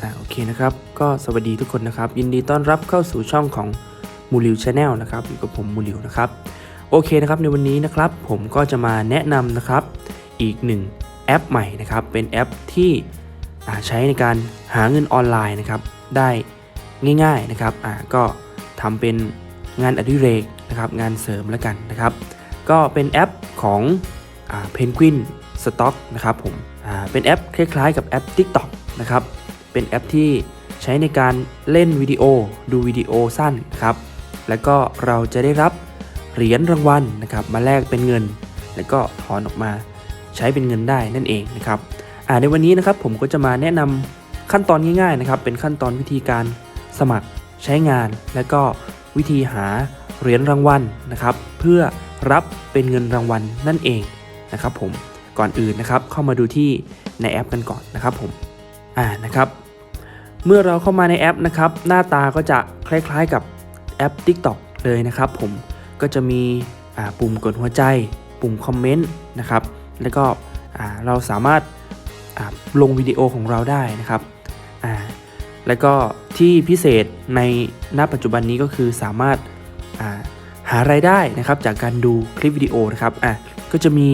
อ่าโอเคนะครับ ก็สวัสดีทุกคนนะครับ ยินดีต้อนรับเข้าสู่ช่องของมูลิวชาแนลนะครับอยู่กับผมมูลิวนะครับ โอเคนะครับในวันนี้นะครับผมก็จะมาแนะนำนะครับ อีกหนึ่งแอปใหม่นะครับ เป็นแอปที่อ่าใช้ในการหาเงินออนไลน์นะครับ ได้ง่ายๆนะครับอ่าก็ทำเป็นงานอดิเรกนะครับงานเสริมแล้วกันนะครับ ก็เป็นแอปของเพนกวินสต็อกนะครับผมอ่าเป็นแอปคล้ายๆ กับแอป TikTok นะครับ เป็นแอปที่ใช้ในการเล่นวิดีโอ ดูวิดีโอสั้นครับ แล้วก็เราจะได้รับเหรียญรางวัลนะครับ มาแลกเป็นเงิน แล้วก็ถอนออกมาใช้เป็นเงินได้นั่นเองนะครับในวันนี้นะครับผมก็จะมาแนะนำขั้นตอนง่ายๆนะครับ เป็นขั้นตอนวิธีการสมัครใช้งาน และก็วิธีหาเหรียญรางวัลนะครับ เพื่อรับเป็นเงินรางวัลนั่นเองนะครับ ผมก่อนอื่นนะครับเข้ามาดูที่ในแอปกันก่อนนะครับผม อ่านะครับ เมื่อเราเข้ามาในแอปนะครับ หน้าตาก็จะคล้ายๆกับแอป TikTok เลยนะครับ ผมก็จะมีปุ่มกดหัวใจ ปุ่มคอมเมนต์นะครับ แล้วก็เราสามารถลงวิดีโอของเราได้นะครับแล้วก็ที่พิเศษในณปัจจุบันนี้ก็คือสามารถาหารายได้นะครับจากการดูคลิปวิดีโอนะครับอะก็จะมี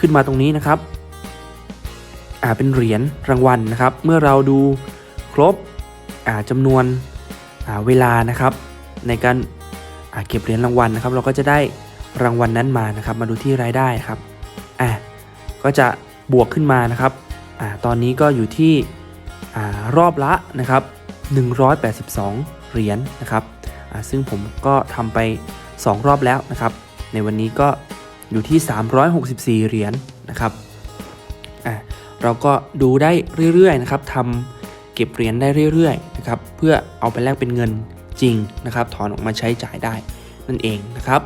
ขึ้นมาตรงนี้นะครับ เป็นเหรียญรางวัลนะครับ เมื่อเราดูครบาจำนวนเวลานะครับ ในการาเก็บเหรียญรางวัลนะครับ เราก็จะได้รางวัลนั้นมานะครับ มาดูที่รายได้ครับอ่าก็จะบวกขึ้นมานะครับอ่าตอนนี้ก็อยู่ที่อ่ารอบละนะครับ 182 เหรียญนะครับอ่าซึ่งผมก็ทำไป 2 รอบแล้วนะครับ ในวันนี้ก็อยู่ที่ 364 เหรียญนะครับ เราก็ดูได้เรื่อยๆนะครับทำเก็บเหรียญได้เรื่อยๆนะครับเพื่อเอาไปแลกเป็นเงินจริงนะครับถอนออกมาใช้จ่ายได้นั่นเองนะครับ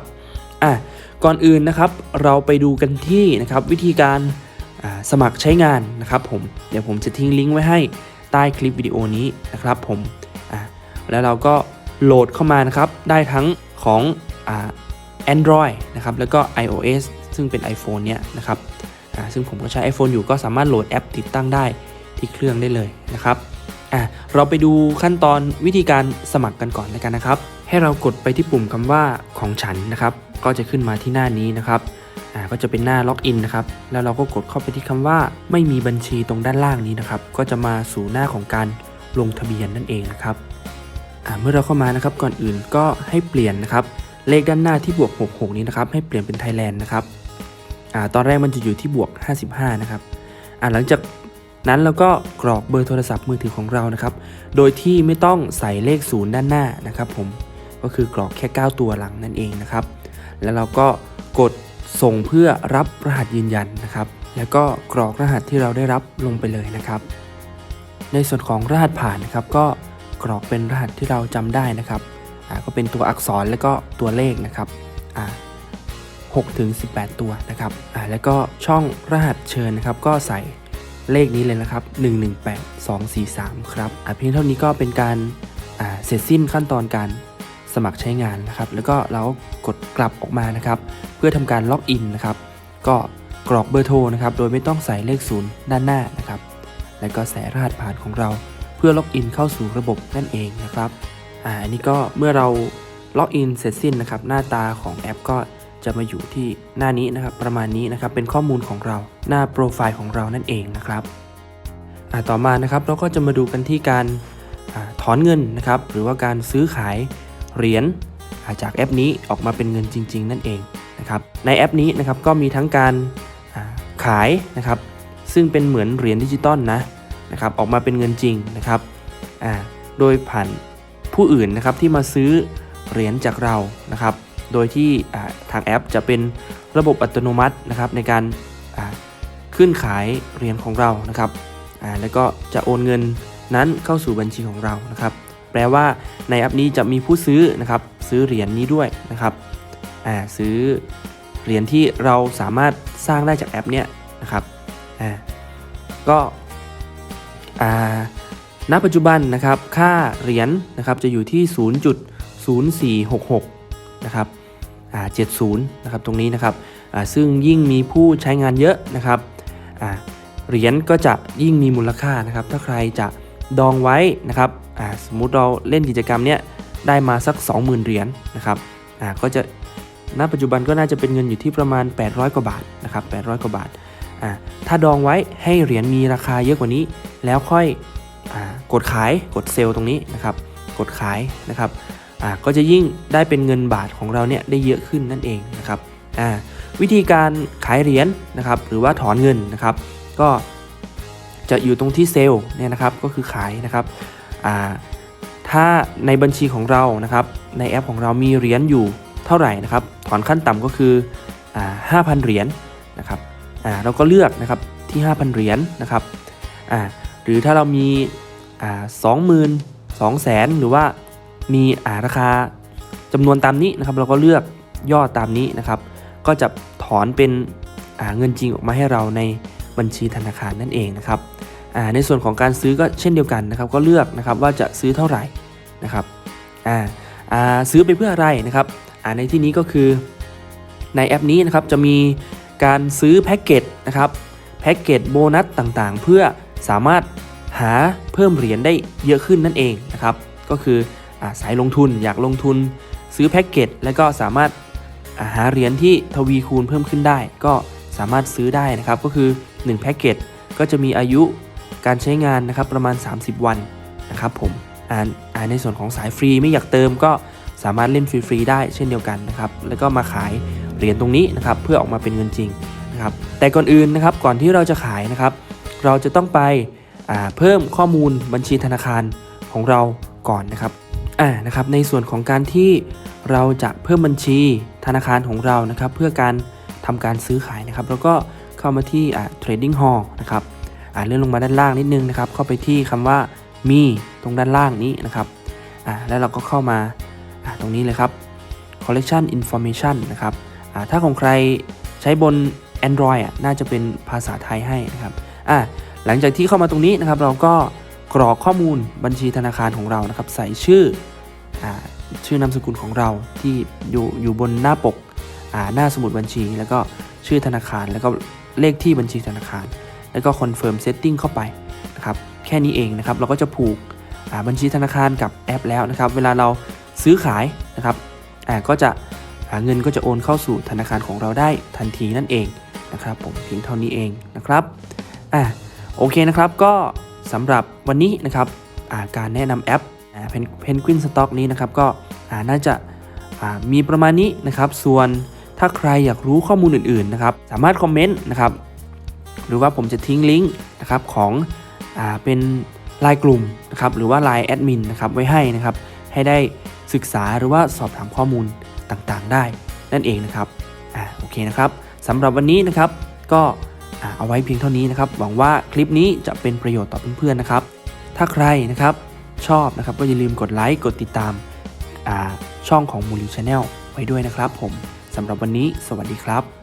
อะก่อนอื่นนะครับเราไปดูกันที่นะครับวิธีการสมัครใช้งานนะครับผมเดี๋ยวผมจะทิ้งลิงก์ไว้ให้ใต้คลิปวิดีโอนี้นะครับผมอะแล้วเราก็โหลดเข้ามานะครับได้ทั้งของอ่า Android นะครับแล้วก็ iOS ซึ่งเป็น iPhone เนี่ยนะครับ อ่าซึ่งผมก็ใช้ iPhone อยู่ก็สามารถโหลดแอปติดตั้งได้ที่เครื่องได้เลยนะครับอะเราไปดูขั้นตอนวิธีการสมัครกันก่อนแล้วกันนะครับ ให้เรากดไปที่ปุ่มคำว่าของฉันนะครับ ก็จะขึ้นมาที่หน้านี้นะครับอ่าก็จะเป็นหน้าล็อกอินนะครับ แล้วเราก็กดเข้าไปที่คำว่าไม่มีบัญชีตรงด้านล่างนี้นะครับ ก็จะมาสู่หน้าของการลงทะเบียนนั่นเองนะครับอ่าเมื่อเราเข้ามานะครับก่อนอื่นก็ให้เปลี่ยนนะครับ เลขด้านหน้าที่บวก 66 นี้นะครับ ให้เปลี่ยนเป็นไทยแลนด์นะครับ อ่าตอนแรกมันจะอยู่ที่บวก 55 นะครับอ่าหลังจากนั้นเราก็กรอกเบอร์โทรศัพท์มือถือของเรานะครับ โดยที่ไม่ต้องใส่เลขศูนย์ด้านหน้านะครับผม ก็คือกรอกแค่ 9 ตัวหลังนั่นเองนะครับ แล้วเราก็กดส่งเพื่อรับรหัสยืนยันนะครับ แล้วก็กรอกรหัสที่เราได้รับลงไปเลยนะครับ ในส่วนของรหัสผ่านนะครับ ก็กรอกเป็นรหัสที่เราจำได้นะครับ อ่า ก็เป็นตัวอักษรแล้วก็ตัวเลขนะครับ อ่า 6ถึง18 ตัวนะครับอ่าแล้วก็ช่องรหัสเชิญนะครับ ก็ใส่เลขนี้เลยนะครับ 118243 ครับอ่าเพียงเท่านี้ก็เป็นการอ่าเสร็จสิ้นขั้นตอนการสมัครใช้งานนะครับ แล้วก็เรากดกลับออกมานะครับ เพื่อทำการล็อกอินนะครับ ก็กรอกเบอร์โทรนะครับ โดยไม่ต้องใส่เลขศูนย์ด้านหน้านะครับ แล้วก็ใส่รหัสผ่านของเรา เพื่อล็อกอินเข้าสู่ระบบนั่นเองนะครับอ่าอันนี้ก็เมื่อเราล็อกอินเสร็จสิ้นนะครับ หน้าตาของแอปก็ จะมาอยู่ที่หน้านี้นะครับประมาณนี้นะครับเป็นข้อมูลของเราหน้าโปรไฟล์ของเรานั่นเองนะครับต่อมานะครับเราก็จะมาดูกันที่การอถอนเงินนะครับหรือว่าการซื้อขายเหรียญจากแอปนี้ออกมาเป็นเงินจริง ๆ นั่นเองนะครับในแอปนี้นะครับก็มีทั้งการขายนะครับซึ่งเป็นเหมือนเหรียญดิจิตอลนะนะครับออกมาเป็นเงินจริงนะครับโดยผ่านผู้อื่นนะครับที่มาซื้อเหรียญจากเรานะครับ โดยที่ทางแอปจะเป็นระบบอัตโนมัตินะครับในการขึ้นขายเหรียญของเรานะครับแล้วก็จะโอนเงินนั้นเข้าสู่บัญชีของเรานะครับ แปลว่าในแอปนี้จะมีผู้ซื้อนะครับซื้อเหรียญนี้ด้วยนะครับซื้อเหรียญที่เราสามารถสร้างได้จากแอปเนี้ยนะครับก็ณปัจจุบันนะครับค่าเหรียญนะครับจะอยู่ที่ 0.0466 นะครับ 70นะครับตรงนี้นะครับซึ่งยิ่งมีผู้ใช้งานเยอะนะครับเหรียญก็จะยิ่งมีมูลค่านะครับ ถ้าใครจะดองไว้นะครับสมมุติเราเล่นกิจกรรมเนี้ยได้มาสัก 20,000 เหรียญนะครับก็จะณปัจจุบันก็น่าจะเป็นเงินอยู่ที่ประมาณ 800 กว่าบาทนะครับ800 กว่าบาทถ้าดองไว้ให้เหรียญมีราคาเยอะกว่านี้ แล้วค่อยอกดขายกดเซลล์ตรงนี้นะครับ กดขายนะครับ อ่าก็จะยิ่งได้เป็นเงินบาทของเราเนี่ยได้เยอะขึ้นนั่นเองนะครับอ่าวิธีการขายเหรียญนะครับหรือว่าถอนเงินนะครับ ก็จะอยู่ตรงที่เซลล์เนี่ยนะครับก็คือขายนะครับอ่าถ้าในบัญชีของเรานะครับในแอปของเรามีเหรียญอยู่เท่าไหร่นะครับถอนขั้นต่ำก็คืออ่า5,000 เหรียญนะครับอ่าเราก็เลือกนะครับที่ 5,000 เหรียญนะครับอ่าหรือถ้าเรามีอ่าสองหมื่นสองแสนหรือว่า มีอ่าราคาจำนวนตามนี้นะครับ เราก็เลือกยอดตามนี้นะครับ ก็จะถอนเป็นอ่าเงินจริงออกมาให้เราในบัญชีธนาคารนั่นเองนะครับอ่าในส่วนของการซื้อก็เช่นเดียวกันนะครับ ก็เลือกนะครับว่าจะซื้อเท่าไหร่นะครับอ่าอ่าซื้อไปเพื่ออะไรนะครับอ่าในที่นี้ก็คือในแอปนี้นะครับจะมีการซื้อแพ็กเกจนะครับแพ็กเกจโบนัสต่างๆ เพื่อสามารถหาเพิ่มเหรียญได้เยอะขึ้นนั่นเองนะครับ ก็คือ สายลงทุนอยากลงทุน ซื้อแพ็กเกจแล้วก็สามารถาหาเหรียญที่ทวีคูณเพิ่มขึ้นได้ ก็สามารถซื้อได้นะครับ ก็คือ1แพ็กเกจก็จะมีอายุการใช้งานนะครับประมาณ 30 วันนะครับผมอ่าอ่าในส่วนของสายฟรีไม่อยากเติมก็สามารถเล่นฟรี ๆ ได้เช่นเดียวกันนะครับแล้วก็มาขายเหรียญตรงนี้นะครับเพื่อออกมาเป็นเงินจริงนะครับแต่ก่อนอื่นนะครับก่อนที่เราจะขายนะครับ เราจะต้องไปเพิ่มข้อมูลบัญชีธนาคารของเราก่อนนะครับ อ่านะครับในส่วนของการที่เราจะเพิ่มบัญชีธนาคารของเรานะครับเพื่อการทำการซื้อขายนะครับ แล้วก็เข้ามาที่อ่า trading hall นะครับอ่าเลื่อนลงมาด้านล่างนิดนึงนะครับ เข้าไปที่คำว่ามีตรงด้านล่างนี้นะครับอ่าแล้วเราก็เข้ามาอ่าตรงนี้เลยครับ collection information นะครับอ่าถ้าของใครใช้บน Android อะน่าจะเป็นภาษาไทยให้นะครับอ่าหลังจากที่เข้ามาตรงนี้นะครับ เราก็กรอกข้อมูลบัญชีธนาคารของเรานะครับ ใส่ชื่อ ชื่อนามสกุลของเราที่อยู่อยู่บนหน้าปกาหน้าสมุดบัญชี แล้วก็ชื่อธนาคาร แล้วก็เลขที่บัญชีธนาคาร แล้วก็ confirm setting เข้าไปนะครับแค่นี้เองนะครับเราก็จะผูกบัญชีธนาคารกับแอปแล้วนะครับ เวลาเราซื้อขายนะครับก็จะเงินก็จะโอนเข้าสู่ธนาคารของเราได้ทันทีนั่นเองนะครับผมเพียงเท่านี้เองนะครับอ่าโอเคนะครับก็สำหรับวันนี้นะครับการแนะนำแอป เพนเพนกวินสต็อกนี้นะครับก็น่าจะมีประมาณนี้นะครับ ส่วนถ้าใครอยากรู้ข้อมูลอื่นๆนะครับ สามารถคอมเมนต์นะครับ หรือว่าผมจะทิ้งลิงก์นะครับของอเป็นไลน์กลุ่มนะครับหรือว่าไลน์แอดมินนะครับไว้ให้นะครับ ให้ได้ศึกษาหรือว่าสอบถามข้อมูลต่างๆ ได้นั่นเองนะครับอ่าโอเคนะครับสำหรับวันนี้นะครับ ก็เอาไว้เพียงเท่านี้นะครับ หวังว่าคลิปนี้จะเป็นประโยชน์ต่อเพื่อนๆนะครับ ถ้าใครนะครับ ชอบนะครับก็อย่าลืมกดไลค์กดติดตามช่องของมูลิชแนลไว้ด้วยนะครับผมสำหรับวันนี้สวัสดีครับ